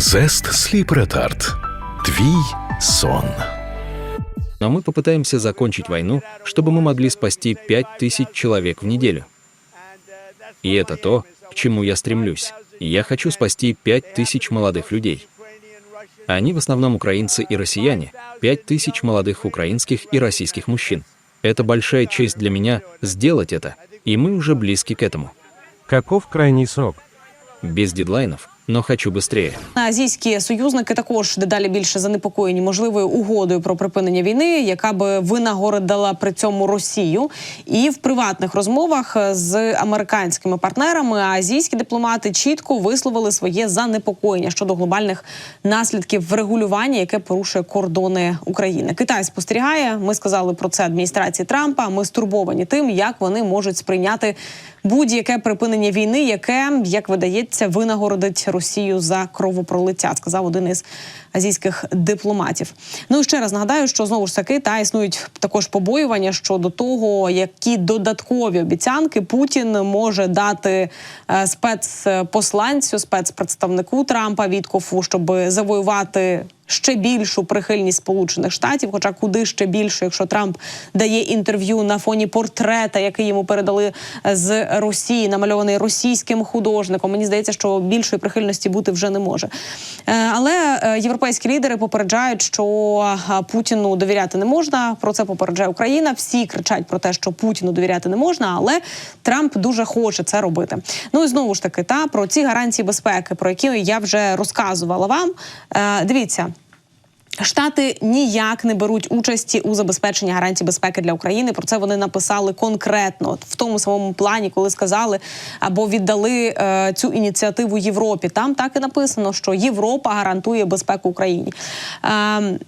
Зест Слип Ретард. Твій сон. Но мы попытаемся закончить войну, чтобы мы могли спасти 5000 человек в неделю. И это то, к чему я стремлюсь. Я хочу спасти 5000 молодых людей. Они в основном украинцы и россияне, 5000 молодых украинских и российских мужчин. Это большая честь для меня сделать это, и мы уже близки к этому. Каков крайний срок? Без дедлайнов, но хочу быстрее. Азійські союзники також дедалі більше занепокоєні можливою угодою про припинення війни, яка би винагородила при цьому Росію. І в приватних розмовах з американськими партнерами азійські дипломати чітко висловили своє занепокоєння щодо глобальних наслідків врегулювання, яке порушує кордони України. Китай спостерігає. Ми сказали про це адміністрації Трампа. Ми стурбовані тим, як вони можуть сприйняти будь-яке припинення війни, яке, як видається, винагородить Росію за кровопролиття, сказав один із азійських дипломатів. Ну і ще раз нагадаю, що знову ж таки та існують також побоювання щодо того, які додаткові обіцянки Путін може дати е, спецпосланцю, спецпредставнику Трампа Віткофу, щоб завоювати. Ще більшу прихильність Сполучених Штатів, хоча куди ще більше, якщо Трамп дає інтерв'ю на фоні портрета, який йому передали з Росії, намальований російським художником. Мені здається, що більшої прихильності бути вже не може. Е, Але е, європейські лідери попереджають, що е, Путіну довіряти не можна. Про це попереджає Україна. Всі кричать про те, що Путіну довіряти не можна, але Трамп дуже хоче це робити. Ну і знову ж таки, та про ці гарантії безпеки, про які я вже розказувала вам. Е, Дивіться. Штати ніяк не беруть участі у забезпеченні гарантій безпеки для України. Про це вони написали конкретно в тому самому плані, коли сказали або віддали е, цю ініціативу Європі. Там так і написано, що Європа гарантує безпеку Україні. Е,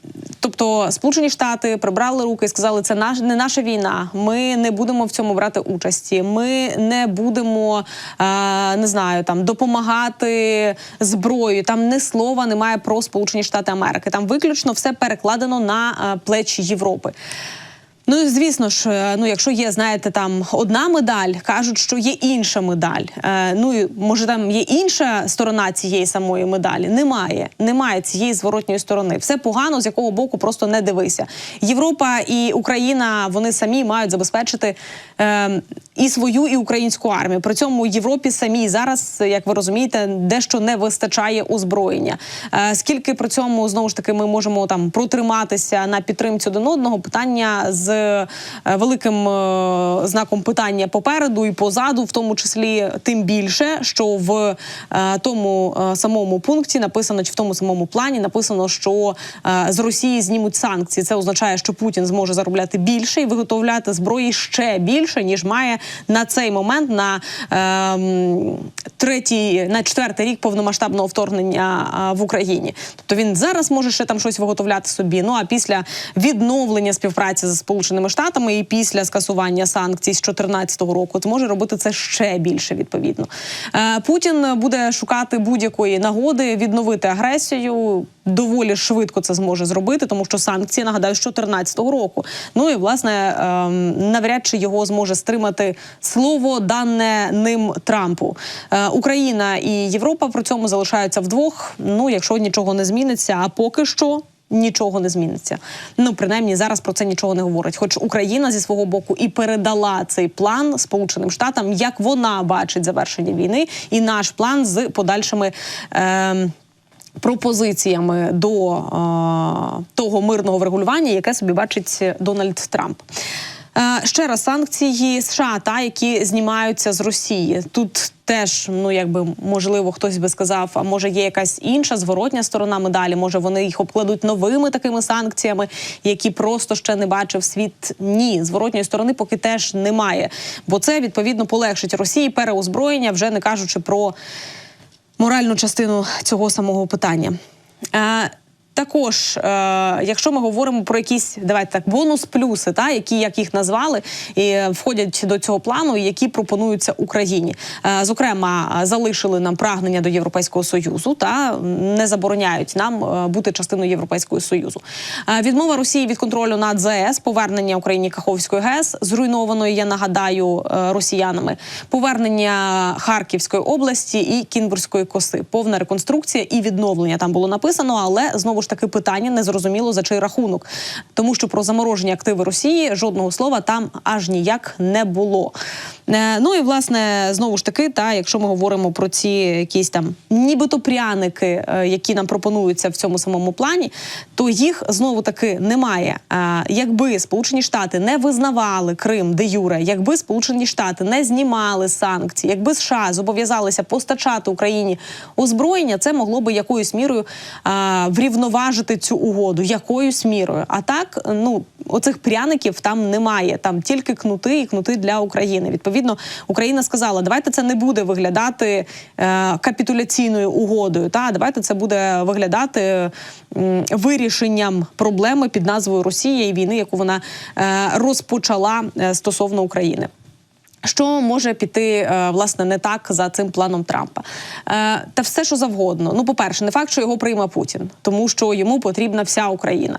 тобто, Сполучені Штати прибрали руки і сказали, це наш не наша війна. Ми не будемо в цьому брати участі. Ми не будемо е, не знаю там допомагати зброєю. Там не слова немає про Сполучені Штати Америки. Там виключно все перекладено на е, плечі Європи. Ну і звісно ж, е, ну якщо є, знаєте, там одна медаль, кажуть, що є інша медаль. Е, ну і може там є інша сторона цієї самої медалі. Немає, немає цієї зворотньої сторони. Все погано, з якого боку просто не дивися. Європа і Україна вони самі мають забезпечити е, і свою, і українську армію. При цьому Європі самій зараз, як ви розумієте, дещо не вистачає озброєння. Е, скільки при цьому знову ж таки ми можемо там протриматися на підтримці один одного? Питання з великим е, знаком питання попереду і позаду, в тому числі тим більше, що в е, тому е, самому пункті написано, чи в тому самому плані написано, що е, з Росії знімуть санкції. Це означає, що Путін зможе заробляти більше і виготовляти зброї ще більше, ніж має на цей момент на ем, третій, на четвертий рік повномасштабного вторгнення в Україні. Тобто він зараз може ще там щось виготовляти собі. Ну а після відновлення співпраці з Сполученими Штатами і після скасування санкцій з 2014 року зможе робити це ще більше відповідно. Е, Путін буде шукати будь-якої нагоди відновити агресію. Доволі швидко це зможе зробити, тому що санкції нагадаю з 2014 року. Ну і власне ем, навряд чи його зможе стримати слово дане ним Трампу. Е, Україна і Європа при цьому залишаються вдвох. Ну якщо нічого не зміниться, а поки що. Нічого не зміниться. Ну принаймні зараз про це нічого не говорить. Хоч Україна зі свого боку і передала цей план Сполученим Штатам, як вона бачить завершення війни, і наш план з подальшими. Е- Пропозиціями до е, того мирного врегулювання, яке собі бачить Дональд Трамп. Е, ще раз санкції США, та які знімаються з Росії. Тут теж, ну якби можливо, хтось би сказав, а може є якась інша зворотня сторона медалі. Може вони їх обкладуть новими такими санкціями, які просто ще не бачив світ. Ні, зворотньої сторони поки теж немає. Бо це відповідно полегшить Росії переозброєння, вже не кажучи про моральну частину цього самого питання. Також, е, якщо ми говоримо про якісь давайте так бонус-плюси, та які як їх назвали, і входять до цього плану, які пропонуються Україні. Е, зокрема, залишили нам прагнення до Європейського союзу та не забороняють нам е, бути частиною Європейського союзу. Е, відмова Росії від контролю над ЗАЕС, повернення Україні Каховської ГЕС, зруйнованої, я нагадаю, е, росіянами, повернення Харківської області і Кінбурзької коси, повна реконструкція і відновлення там було написано, але знову ж таки питання не зрозуміло за чий рахунок, тому що про заморожені активи Росії жодного слова там аж ніяк не було. Е, Ну і власне знову ж таки, та якщо ми говоримо про ці якісь там нібито пряники, е, які нам пропонуються в цьому самому плані, то їх знову таки немає. Е, Якби Сполучені Штати не визнавали Крим де юре, якби Сполучені Штати не знімали санкції, якби США зобов'язалися постачати Україні озброєння, це могло би якоюсь мірою а, врівноважити цю угоду. Якоюсь мірою. А так, ну оцих пряників там немає. Там тільки кнути і кнути для України. Відповідно, Україна сказала: давайте це не буде виглядати е, капітуляційною угодою. Та давайте це буде виглядати м, вирішенням проблеми під назвою Росія і війни, яку вона е, розпочала е, стосовно України. Що може піти е, власне не так за цим планом Трампа? Е, Та все, що завгодно. Ну, по-перше, не факт, що його прийме Путін, тому що йому потрібна вся Україна.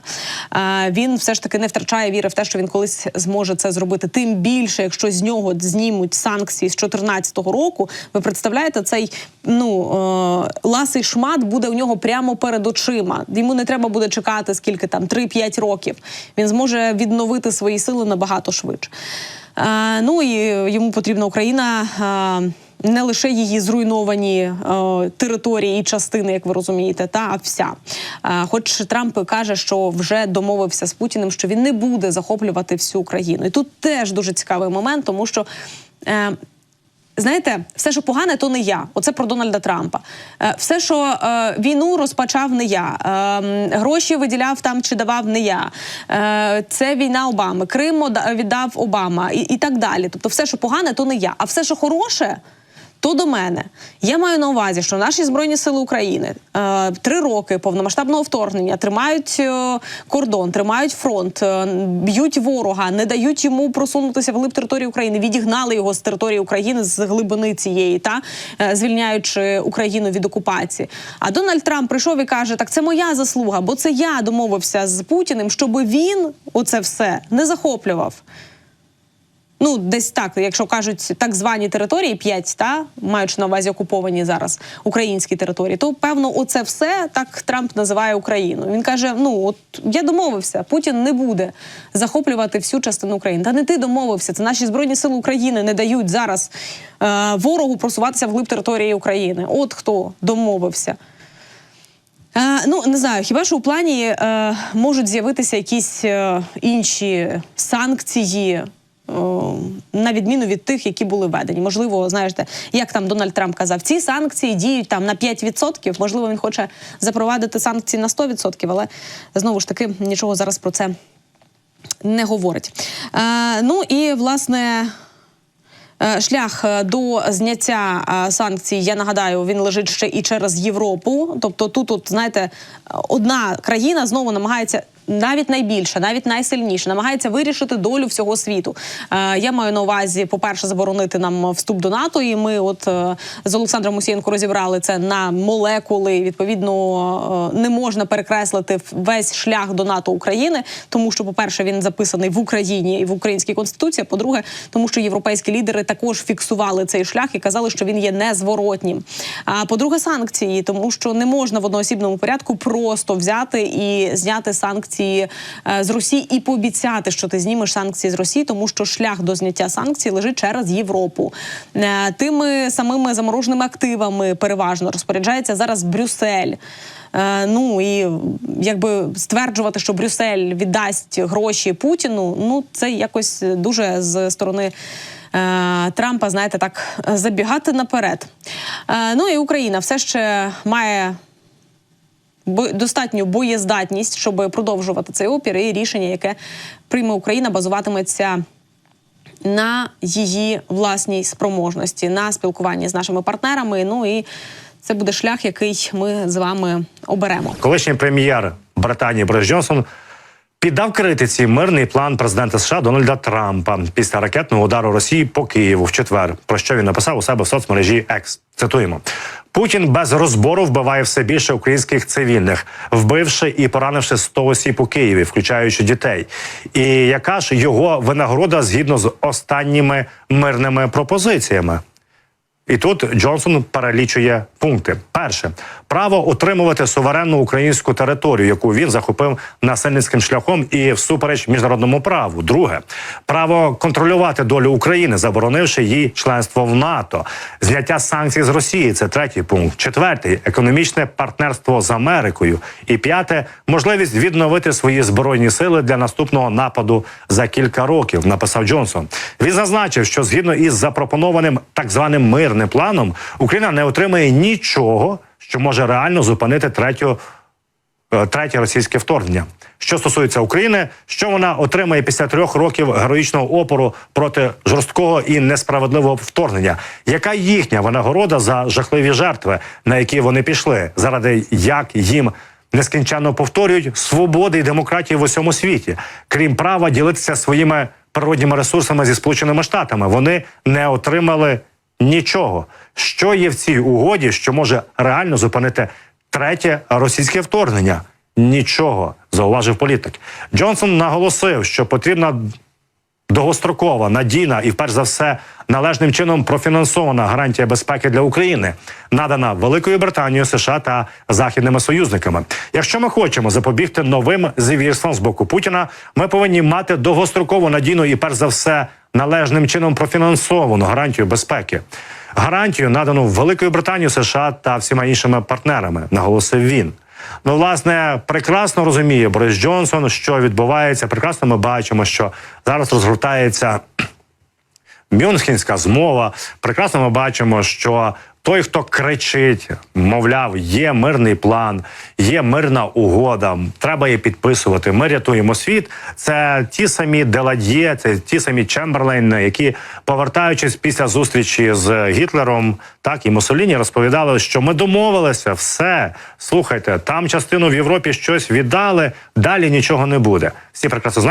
Е, Він все ж таки не втрачає віри в те, що він колись зможе це зробити. Тим більше, якщо з нього знімуть санкції з 2014 року. Ви представляєте, цей ну ласий шмат буде у нього прямо перед очима. Йому не треба буде чекати скільки там 3-5 років. Він зможе відновити свої сили набагато швидше. Е, ну і йому потрібна Україна. е, Не лише її зруйновані е, території і частини, як ви розумієте, та а вся. Е, хоч Трамп каже, що вже домовився з Путіним, що він не буде захоплювати всю Україну. І тут теж дуже цікавий момент, тому що. Е, Знаєте, все, що погане, то не я. Оце про Дональда Трампа. Е, Все, що е, війну розпочав не я, е, гроші виділяв там чи давав не я. Е, це війна Обами, Крим віддав Обама і, і так далі. Тобто, все, що погане, то не я. А все, що хороше. То до мене я маю на увазі, що наші збройні сили України е, три роки повномасштабного вторгнення тримають е, кордон, тримають фронт, е, б'ють ворога, не дають йому просунутися вглиб території України, відігнали його з території України з глибини цієї, та е, звільняючи Україну від окупації. А Дональд Трамп прийшов і каже: Так це моя заслуга, бо це я домовився з Путіним, щоб він оце все не захоплював. Ну, десь так, якщо кажуть так звані території, п'ять, та маючи на увазі окуповані зараз українські території, то певно, оце все так Трамп називає Україну. Він каже: Ну от я домовився, Путін не буде захоплювати всю частину України. Та не ти домовився. Це наші збройні сили України не дають зараз е, ворогу просуватися вглиб території України. От хто домовився. Е, ну не знаю, хіба що у плані е, можуть з'явитися якісь е, інші санкції. На відміну від тих, які були введені, можливо, знаєте, як там Дональд Трамп казав, ці санкції діють там на 5%, Можливо, він хоче запровадити санкції на 100%, але знову ж таки нічого зараз про це не говорить. Е, ну і власне. Е, Шлях е, до зняття е, санкцій, я нагадаю, він лежить ще і через Європу. Тобто, тут, от, знаєте, одна країна знову намагається. Навіть найбільша, навіть найсильніша, намагається вирішити долю всього світу. Е, я маю на увазі, по-перше, заборонити нам вступ до НАТО. І ми, от е, з Олександром Мусієнко, розібрали це на молекули. Відповідно, е, не можна перекреслити весь шлях до НАТО України, тому що, по-перше, він записаний в Україні і в українській конституції. По-друге, тому що європейські лідери також фіксували цей шлях і казали, що він є незворотнім. А по-друге, санкції, тому що не можна в одноосібному порядку просто взяти і зняти санкції е, з Росії і пообіцяти, що ти знімеш санкції з Росії, тому що шлях до зняття санкцій лежить через Європу. Е, Тими самими замороженими активами переважно розпоряджається зараз Брюссель. Е, Ну і якби стверджувати, що Брюссель віддасть гроші Путіну, ну це якось дуже з сторони. Трампа, знаєте, так забігати наперед. Ну і Україна все ще має достатню боєздатність, щоб продовжувати цей опір, і рішення, яке прийме Україна, базуватиметься на її власній спроможності, на спілкуванні з нашими партнерами. Ну і це буде шлях, який ми з вами оберемо. Колишній прем'єр Британії Борис Джонсон піддав критиці мирний план президента США Дональда Трампа після ракетного удару Росії по Києву в четвер. Про що він написав у себе в соцмережі X. Цитуємо. Путін без розбору вбиває все більше українських цивільних, вбивши і поранивши 100 осіб у Києві, включаючи дітей. І яка ж його винагорода згідно з останніми мирними пропозиціями? І тут Джонсон перелічує пункти: перше право утримувати суверенну українську територію, яку він захопив насильницьким шляхом і всупереч міжнародному праву. Друге право контролювати долю України, заборонивши її членство в НАТО, зняття санкцій з Росії. Це третій пункт. Четвертий економічне партнерство з Америкою. І п'яте можливість відновити свої збройні сили для наступного нападу за кілька років. Написав Джонсон. Він зазначив, що згідно із запропонованим так званим мирним планом Україна не отримає нічого, що може реально зупинити третю е, третє російське вторгнення. Що стосується України, що вона отримає після трьох років героїчного опору проти жорсткого і несправедливого вторгнення? Яка їхня винагорода за жахливі жертви, на які вони пішли, заради як їм нескінченно повторюють свободи і демократії в усьому світі, крім права ділитися своїми природніми ресурсами зі сполученими штатами, вони не отримали нічого. Що є в цій угоді, що може реально зупинити третє російське вторгнення? Нічого, зауважив політик. Джонсон наголосив, що потрібна довгострокова, надійна і, перш за все, належним чином профінансована гарантія безпеки для України, надана Великою Британією, США та західними союзниками. Якщо ми хочемо запобігти новим звірствам з боку Путіна, ми повинні мати довгострокову надійну і, перш за все, належним чином профінансовану гарантію безпеки. Гарантію надану Великою Британією, США та всіма іншими партнерами, наголосив він. Ну, власне, прекрасно розуміє Борис Джонсон, що відбувається. Прекрасно ми бачимо, що зараз розгортається Мюнхенська змова. Прекрасно ми бачимо, що той, хто кричить, мовляв, є мирний план, є мирна угода, треба її підписувати. Ми рятуємо світ. Це ті самі Деладьє, це ті самі Чемберлейн, які, повертаючись після зустрічі з Гітлером, так і Муссоліні, розповідали, що ми домовилися, все слухайте, там частину в Європі щось віддали, далі нічого не буде. Всі прекрасно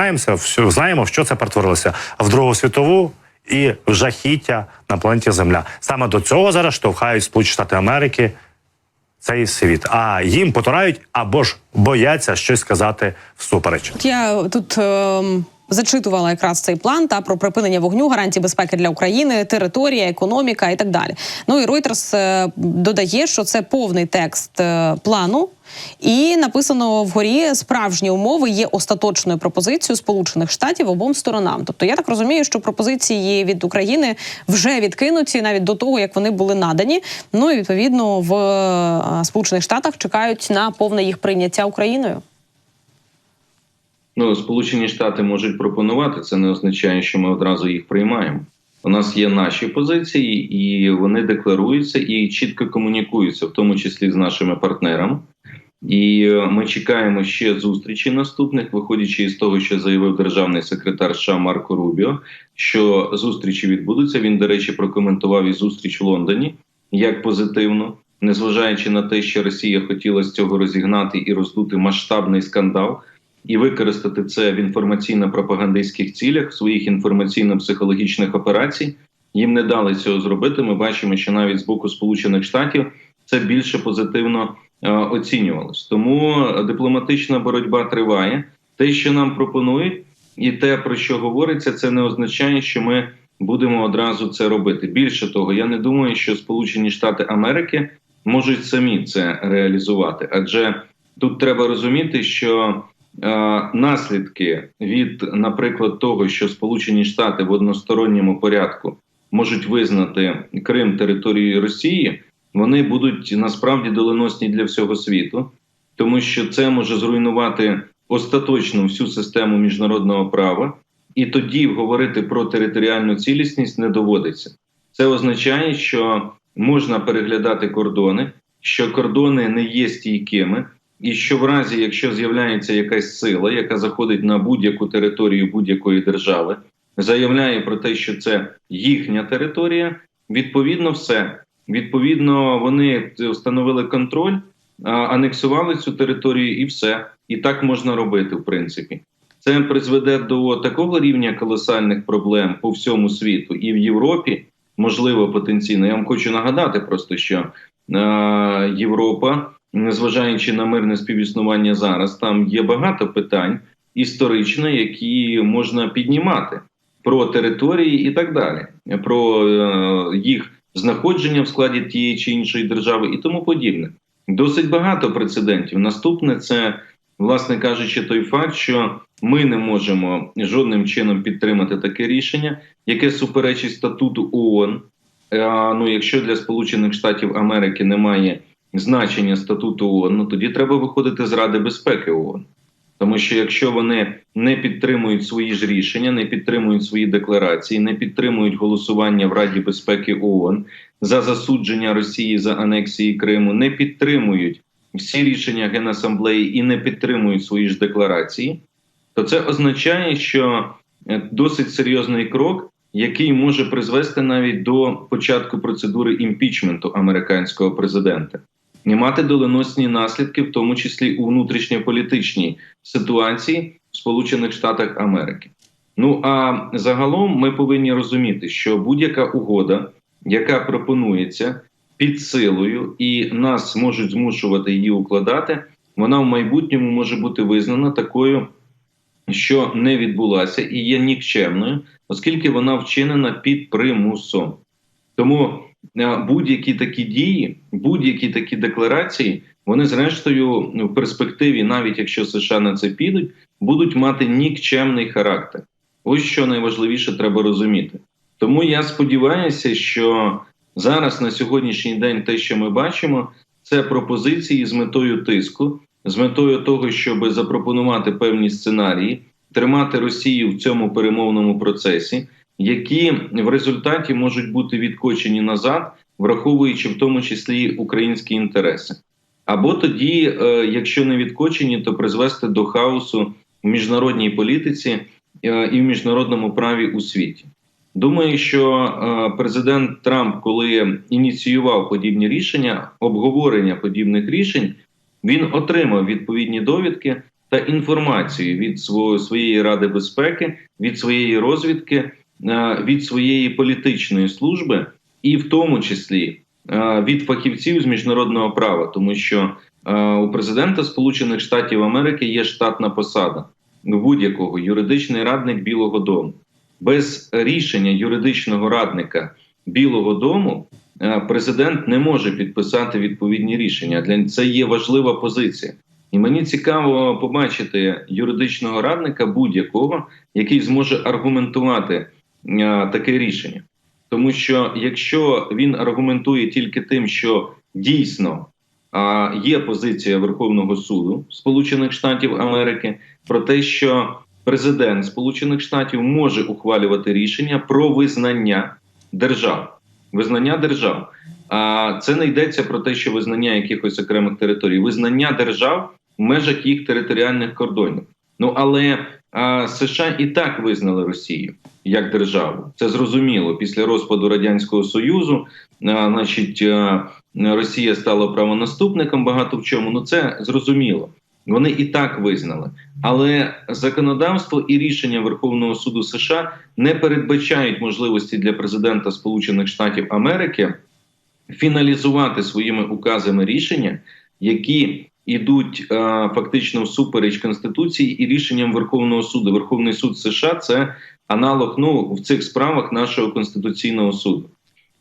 знаємо, в що це перетворилося в Другу світову і жахіття на планеті Земля. Саме до цього зараз штовхають Сполучені Штати Америки цей світ. А їм потурають або ж бояться щось сказати всупереч. Я тут ем, зачитувала якраз цей план та про припинення вогню, гарантії безпеки для України, територія, економіка і так далі. Ну і е, додає, що це повний текст е, плану. І написано вгорі справжні умови є остаточною пропозицією Сполучених Штатів обом сторонам. Тобто, я так розумію, що пропозиції від України вже відкинуті навіть до того, як вони були надані. Ну і відповідно в е, Сполучених Штатах чекають на повне їх прийняття Україною. Ну, Сполучені Штати можуть пропонувати, це не означає, що ми одразу їх приймаємо. У нас є наші позиції, і вони декларуються і чітко комунікуються, в тому числі з нашими партнерами. І е, ми чекаємо ще зустрічі наступних, виходячи із того, що заявив державний секретар США Марко Рубіо, що зустрічі відбудуться. Він, до речі, прокоментував і зустріч в Лондоні як позитивно, незважаючи на те, що Росія хотіла з цього розігнати і роздути масштабний скандал і використати це в інформаційно-пропагандистських цілях в своїх інформаційно-психологічних операцій. Їм не дали цього зробити. Ми бачимо, що навіть з боку Сполучених Штатів це більше позитивно е, оцінювалось. Тому дипломатична боротьба триває. Те, що нам пропонують, і те, про що говориться, це не означає, що ми будемо одразу це робити. Більше того, я не думаю, що Сполучені Штати Америки можуть самі це реалізувати, адже тут треба розуміти, що е, наслідки від, наприклад, того, що Сполучені Штати в односторонньому порядку можуть визнати Крим територією Росії, вони будуть насправді доленосні для всього світу, тому що це може зруйнувати остаточно всю систему міжнародного права, і тоді говорити про територіальну цілісність не доводиться. Це означає, що можна переглядати кордони, що кордони не є стійкими, і що в разі, якщо з'являється якась сила, яка заходить на будь-яку територію будь-якої держави, заявляє про те, що це їхня територія, відповідно, все. Відповідно, вони встановили контроль, анексували цю територію, і все. і так можна робити, в принципі. Це призведе до такого рівня колосальних проблем по всьому світу і в Європі, можливо, потенційно. Я вам хочу нагадати просто, що е, Європа, незважаючи на мирне співіснування зараз, там є багато питань історично, які можна піднімати про території і так далі, про е, їх знаходження в складі тієї чи іншої держави і тому подібне. Досить багато прецедентів. Наступне це, власне кажучи, той факт, що ми не можемо жодним чином підтримати таке рішення, яке суперечить статуту ООН. Е, ну, якщо для Сполучених Штатів Америки немає значення статуту ООН, ну тоді треба виходити з Ради безпеки ООН. Тому що якщо вони не підтримують свої ж рішення, не підтримують свої декларації, не підтримують голосування в Раді безпеки ООН за засудження Росії за анексії Криму, не підтримують всі рішення Генасамблеї і не підтримують свої ж декларації, то це означає, що е, досить серйозний крок, який може призвести навіть до початку процедури імпічменту американського президента і мати доленосні наслідки, в тому числі у внутрішньополітичній ситуації в Сполучених Штатах Америки. Ну а загалом ми повинні розуміти, що будь-яка угода, яка пропонується під силою, і нас можуть змушувати її укладати, вона в майбутньому може бути визнана такою, що не відбулася і є нікчемною, оскільки вона вчинена під примусом. Тому будь-які такі дії, будь-які такі декларації, вони зрештою в перспективі, навіть якщо США на це підуть, будуть мати нікчемний характер. Ось що найважливіше треба розуміти. Тому я сподіваюся, що зараз на сьогоднішній день те, що ми бачимо, це пропозиції з метою тиску, з метою того, щоб запропонувати певні сценарії, тримати Росію в цьому перемовному процесі які в результаті можуть бути відкочені назад, враховуючи в тому числі українські інтереси. Або тоді, е, якщо не відкочені, то призвести до хаосу в міжнародній політиці е, і в міжнародному праві у світі. Думаю, що е, президент Трамп, коли ініціював подібні рішення, обговорення подібних рішень, він отримав відповідні довідки та інформацію від своєї ради безпеки, від своєї розвідки. Е, від своєї політичної служби, і в тому числі е, від фахівців з міжнародного права, тому що е, у президента Сполучених Штатів Америки є штатна посада будь-якого юридичний радник Білого Дому. Без рішення юридичного радника Білого Дому президент не може підписати відповідні рішення. Для це є важлива позиція. І мені цікаво побачити юридичного радника будь-якого, який зможе аргументувати таке рішення, тому що якщо він аргументує тільки тим, що дійсно а, є позиція Верховного суду Сполучених Штатів Америки про те, що президент Сполучених Штатів може ухвалювати рішення про визнання держав, визнання держав. А це не йдеться про те, що визнання якихось окремих територій, визнання держав в межах їх територіальних кордонів. Ну але а, США і так визнали Росію як державу. Це зрозуміло. Після розпаду радянського союзу, значить, Росія стала правонаступником багато в чому. Ну це зрозуміло. Вони і так визнали, але законодавство і рішення Верховного суду США не передбачають можливості для президента Сполучених Штатів Америки фіналізувати своїми указами рішення, які ідуть е, фактично всупереч конституції і рішенням Верховного суду. Верховний суд США це аналог ну в цих справах нашого конституційного суду,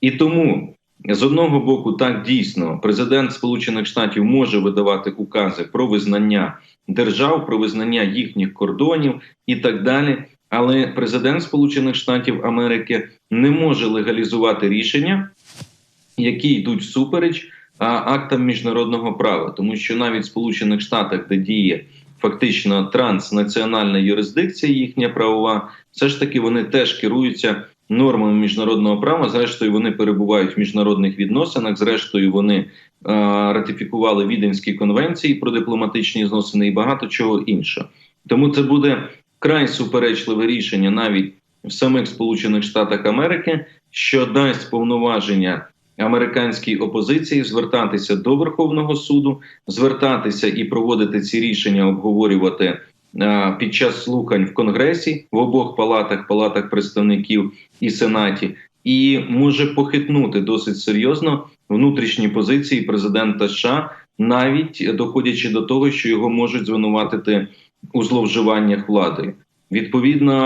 і тому з одного боку, так дійсно, президент Сполучених Штатів може видавати укази про визнання держав, про визнання їхніх кордонів і так далі. Але президент Сполучених Штатів Америки не може легалізувати рішення, які йдуть всупереч актам міжнародного права, тому що навіть в Сполучених Штатах, де діє фактично транснаціональна юрисдикція, їхня правова, все ж таки вони теж керуються нормами міжнародного права. Зрештою, вони перебувають в міжнародних відносинах. Зрештою, вони е, ратифікували віденські конвенції про дипломатичні зносини і багато чого іншого. Тому це буде край суперечливе рішення навіть в самих Сполучених Штатах Америки, що дасть повноваження американській опозиції звертатися до Верховного суду, звертатися і проводити ці рішення, обговорювати е, під час слухань в Конгресі в обох палатах, палатах представників і сенаті, і може похитнути досить серйозно внутрішні позиції президента США, навіть доходячи до того, що його можуть звинуватити у зловживаннях владою. Відповідно,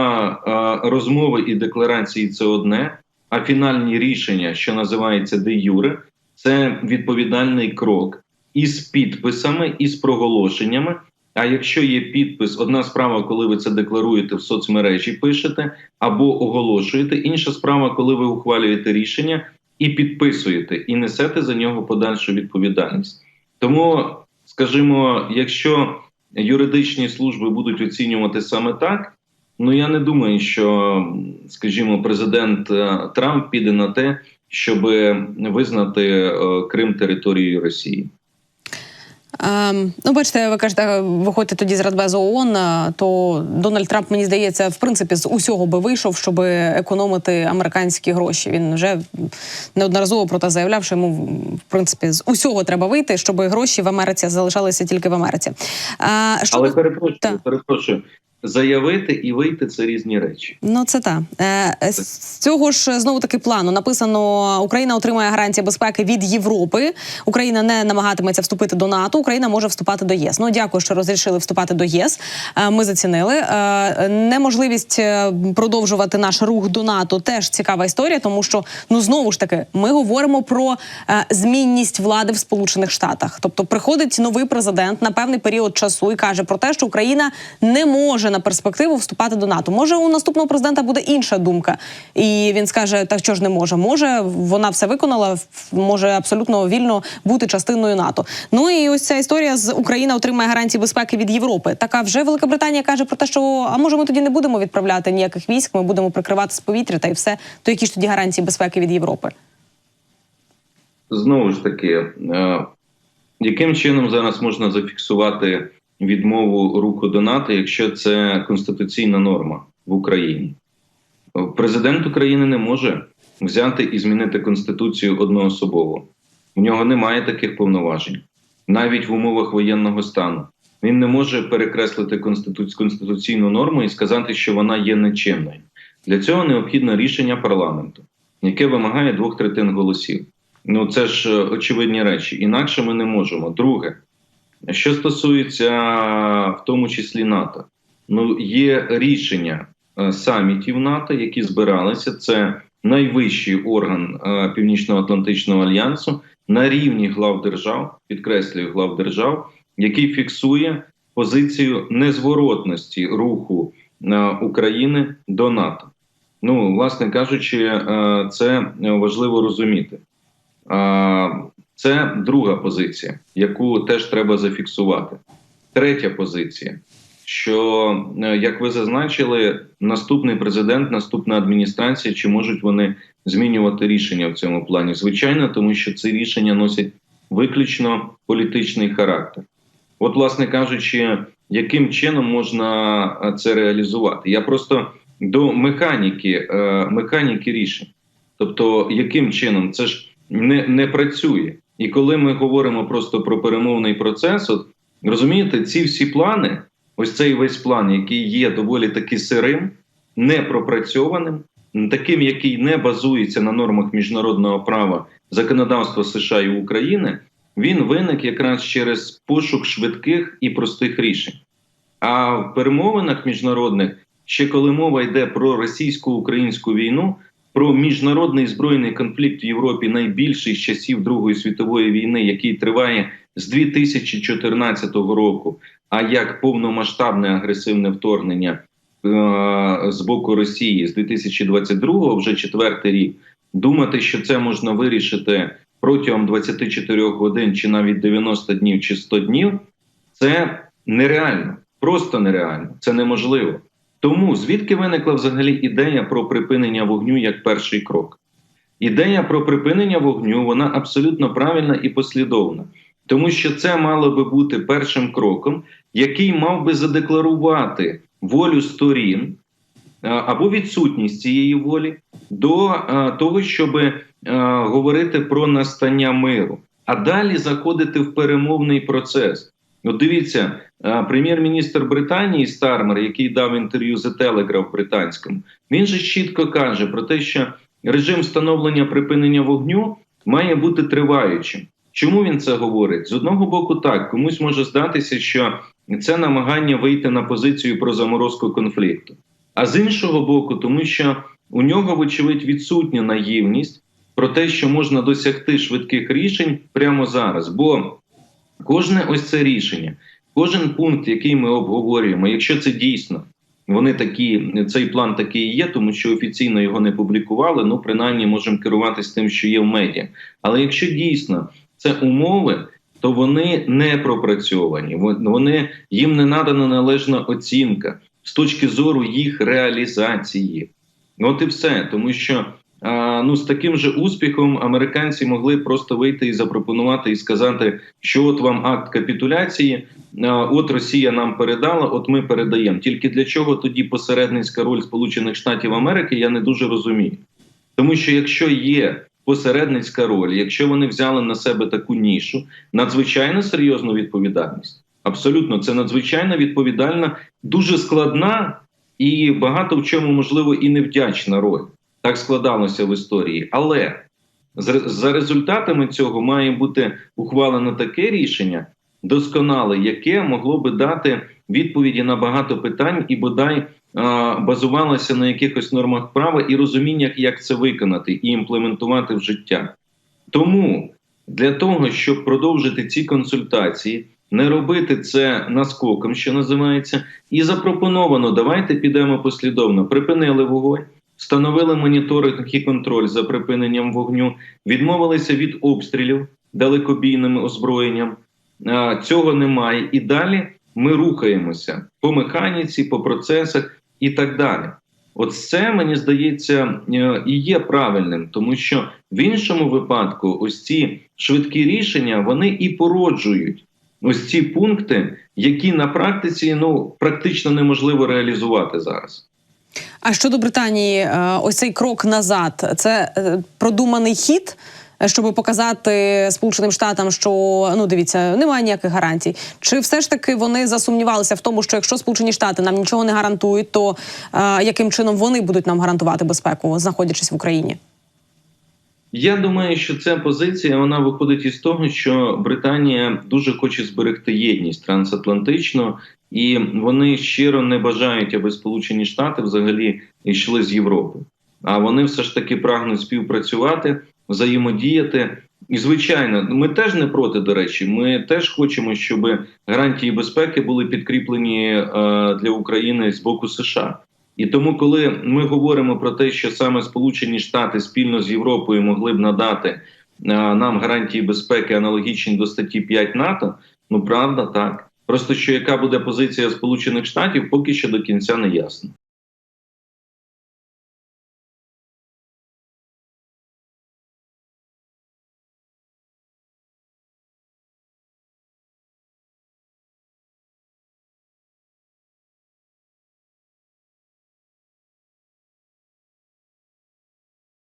е, розмови і декларації це одне, а фінальні рішення, що називається де юре, це відповідальний крок із підписами, із проголошеннями. А якщо є підпис, одна справа, коли ви це декларуєте в соцмережі, пишете або оголошуєте. Інша справа, коли ви ухвалюєте рішення і підписуєте, і несете за нього подальшу відповідальність. Тому, скажімо, якщо юридичні служби будуть оцінювати саме так, ну я не думаю, що, скажімо, президент е, Трамп піде на те, щоб визнати е, Крим територією Росії. Ем, ну, бачите, ви кажете, виходьте тоді з Радбезу ООН, е, то Дональд Трамп, мені здається, в принципі, з усього би вийшов, щоб економити американські гроші. Він вже неодноразово про те заявляв, що йому в принципі з усього треба вийти, щоб гроші в Америці залишалися тільки в Америці. А, Але перепрошую, перепрошую, заявити і вийти це різні речі. Ну, це та е, з цього ж знову таки плану написано: Україна отримає гарантії безпеки від Європи. Україна не намагатиметься вступити до НАТО. Україна може вступати до ЄС. Ну дякую, що розрішили вступати до ЄС. Е, ми зацінили е, неможливість е, продовжувати наш рух до НАТО. Теж цікава історія, тому що ну знову ж таки ми говоримо про е, змінність влади в Сполучених Штатах. Тобто приходить новий президент на певний період часу і каже про те, що Україна не може на перспективу вступати до НАТО. Може, у наступного президента буде інша думка, і він скаже: так що ж не може? Може, вона все виконала, може абсолютно вільно бути частиною НАТО. Ну і ось ця історія з Україна отримає гарантії безпеки від Європи. Така вже Велика Британія каже про те, що а може ми тоді не будемо відправляти ніяких військ, ми будемо прикривати з повітря та й все. То які ж тоді гарантії безпеки від Європи? Знову ж таки, е, яким чином зараз можна зафіксувати відмову руху до НАТО, якщо це конституційна норма в Україні? Президент України не може взяти і змінити конституцію одноособово. В нього немає таких повноважень, навіть в умовах воєнного стану. Він не може перекреслити конститу- конституційну норму і сказати, що вона є нечинною. Для цього необхідне рішення парламенту, яке вимагає двох третин голосів. Ну це ж е, очевидні речі. Інакше ми не можемо. Друге, що стосується в тому числі НАТО, ну є рішення е, самітів НАТО, які збиралися. Це найвищий орган е, Північно-Атлантичного альянсу на рівні глав держав, підкреслюю глав держав, який фіксує позицію незворотності руху е, України до НАТО. Ну, власне кажучи, це важливо розуміти. Це друга позиція, яку теж треба зафіксувати. Третя позиція, що, е, як ви зазначили, наступний президент, наступна адміністрація, чи можуть вони змінювати рішення в цьому плані? Звичайно, тому що ці рішення носять виключно політичний характер. От, власне кажучи, яким чином можна е, це реалізувати? Я просто до механіки, е, механіки рішень. Тобто, яким чином це ж не, не працює. І коли ми говоримо просто про перемовний процес, от розумієте, ці всі плани, ось цей весь план, який є доволі таки сирим, не пропрацьованим, таким, який не базується на нормах міжнародного права законодавства США і України, він виник якраз через пошук швидких і простих рішень. А в перемовинах міжнародних, ще коли мова йде про російсько-українську війну, про міжнародний збройний конфлікт в Європі найбільший з часів Другої світової війни, який триває з 2014 року, а як повномасштабне агресивне вторгнення е- з боку Росії з 2022 вже четвертий рік. Думати, що це можна вирішити протягом 24 годин, чи навіть 90 днів, чи 100 днів, це нереально, просто нереально, це неможливо. Тому звідки виникла взагалі ідея про припинення вогню як перший крок? Ідея про припинення вогню вона абсолютно правильна і послідовна, тому що це мало би бути першим кроком, який мав би задекларувати волю сторін е, або відсутність цієї волі до е, того, щоб е, говорити про настання миру, а далі заходити в перемовний процес. От дивіться, е, прем'єр-міністр Британії Стармер, який дав інтерв'ю The Telegraph британському, він же чітко каже про те, що режим встановлення припинення вогню має бути триваючим. Чому він це говорить? З одного боку, так комусь може здатися, що це намагання вийти на позицію про заморозку конфлікту. А з іншого боку, тому що у нього, вочевидь, відсутня наївність про те, що можна досягти швидких рішень прямо зараз. Бо кожне ось це рішення, кожен пункт, який ми обговорюємо, якщо це дійсно вони такі, цей план такий є, тому що офіційно його не публікували. Ну, принаймні, можемо керуватися тим, що є в медіа. Але якщо дійсно це умови, то вони не пропрацьовані. Вони їм не надана належна оцінка з точки зору їх реалізації. От і все, тому що ну з таким же успіхом американці могли просто вийти і запропонувати і сказати, що от вам акт капітуляції, от Росія нам передала, от ми передаємо. Тільки для чого тоді посередницька роль Сполучених Штатів Америки, я не дуже розумію. Тому що якщо є посередницька роль, якщо вони взяли на себе таку нішу, надзвичайно серйозну відповідальність. Абсолютно, це надзвичайно відповідальна, дуже складна і багато в чому можливо і невдячна роль. Так складалося в історії. Але за результатами цього має бути ухвалено таке рішення, досконале, яке могло би дати відповіді на багато питань і бодай базувалося на якихось нормах права і розуміннях, як це виконати і імплементувати в життя. Тому для того, щоб продовжити ці консультації, не робити це наскоком, що називається, і запропоновано: давайте підемо послідовно. Припинили вогонь, встановили моніторинг і контроль за припиненням вогню, відмовилися від обстрілів далекобійним озброєнням. Цього немає. І далі ми рухаємося по механіці, по процесах і так далі. От це мені здається е, і є правильним, тому що в іншому випадку ось ці швидкі рішення вони і породжують ось ці пункти, які на практиці ну практично неможливо реалізувати зараз. А щодо Британії, е, ось цей крок назад це е, продуманий хід. е, Щоб показати Сполученим Штатам, що ну дивіться, немає ніяких гарантій. Чи все ж таки вони засумнівалися в тому, що якщо Сполучені Штати нам нічого не гарантують, то е, яким чином вони будуть нам гарантувати безпеку, знаходячись в Україні? Я думаю, що ця позиція вона виходить із того, що Британія дуже хоче зберегти єдність трансатлантичну, і вони щиро не бажають, аби Сполучені Штати взагалі йшли з Європи. А вони все ж таки прагнуть співпрацювати, взаємодіяти. І звичайно, ми теж не проти. До речі, ми теж хочемо, щоб гарантії безпеки були підкріплені е, для України з боку США. І тому, коли ми говоримо про те, що саме Сполучені Штати спільно з Європою могли б надати е, нам гарантії безпеки, аналогічні до статті 5 НАТО, ну правда, так. Просто що яка буде позиція Сполучених Штатів, поки що до кінця не ясно.